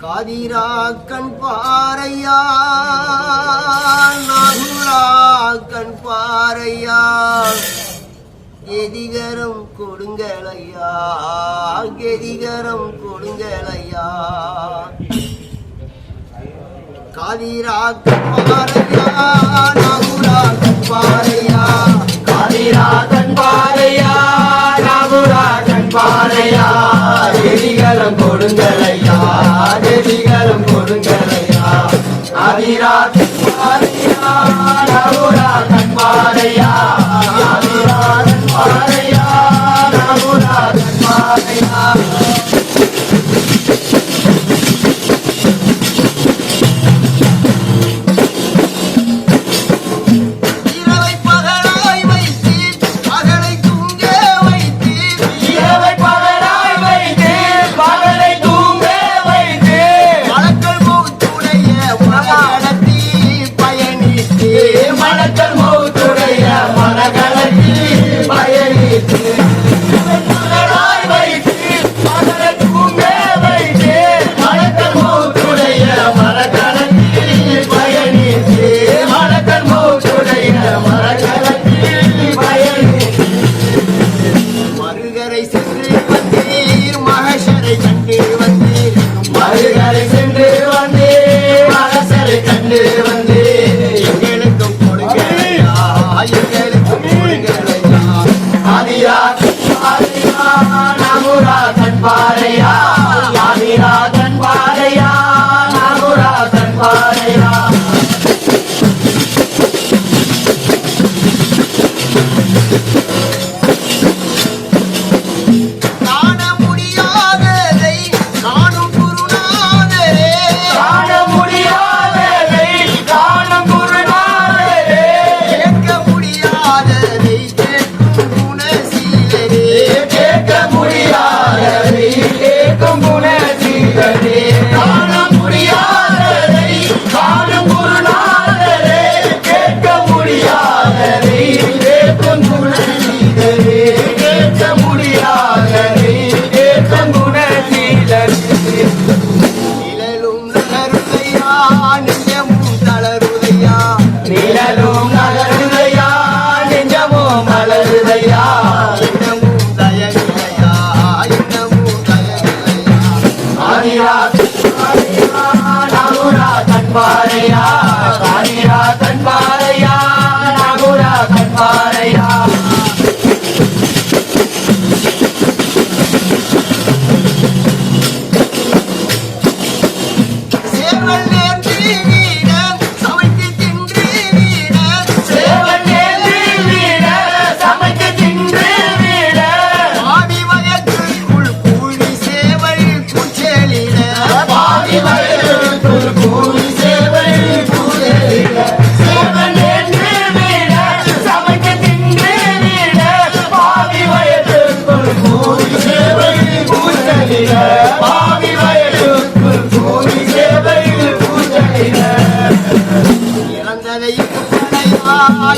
காதிரா கண் பாறையா நாகுரா கண் பாறையா எதிகரம் கொடுங்களையா எதிகரம் கொடுங்களையா. காதிரா கண் பாறையா நாகுரா கண் பாறையா.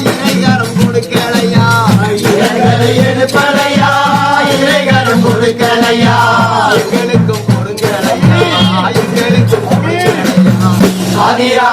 இறைகரம் கொடுக்கலையா? இறைகளை எடுப்பலையா இறைகரம் கொடுக்கலையா? எங்களுக்கும் கொடுக்கலையா? எங்களுக்கும் கொடுக்கலையா?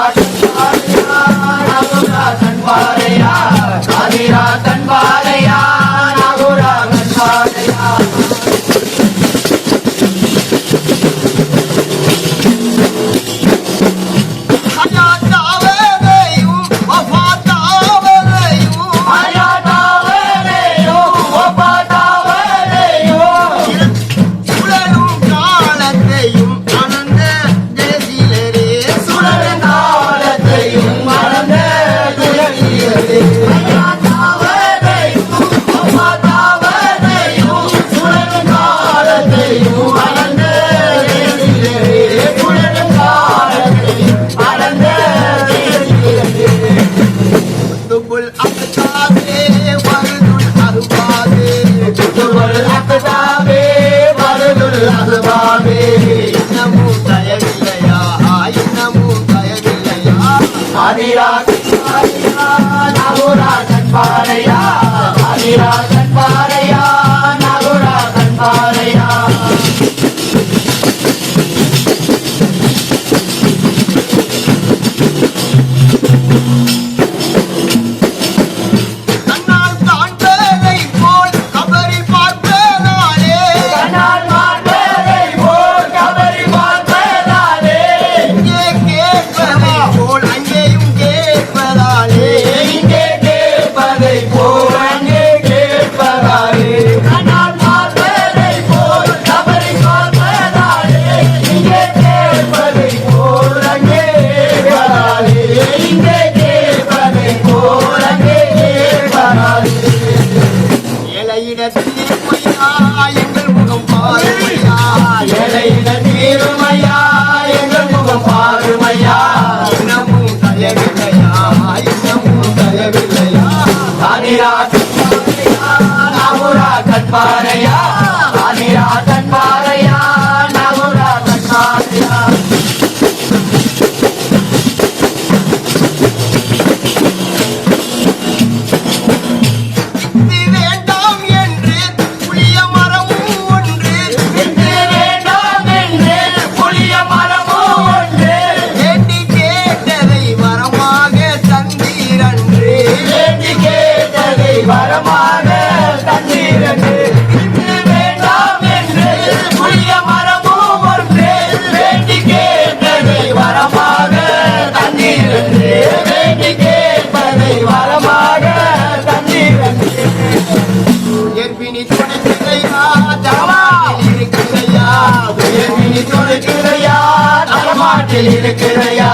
ఆదిరాజన్ పారయ్యా ఆదిరాజన్ పారయ్యా নীলা நாட்டில் இருக்கிறையா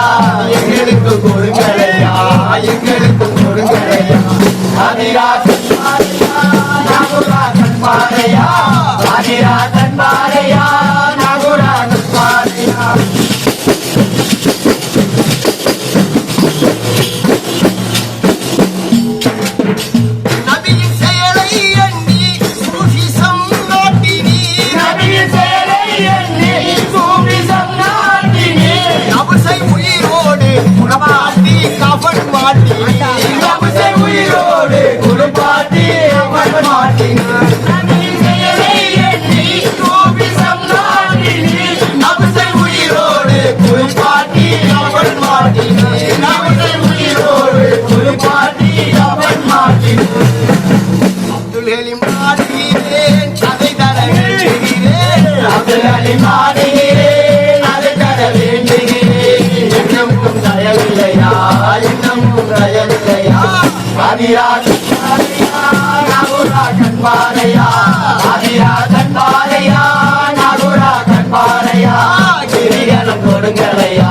எங்களுக்கு கொடுக்கலையா எங்களுக்கு கொடுக்கலையா அதிராசன் கண்பானையா அதிரா கண்பானையா நகுரா கண்பானையா கிரியனம் கொடுங்களையா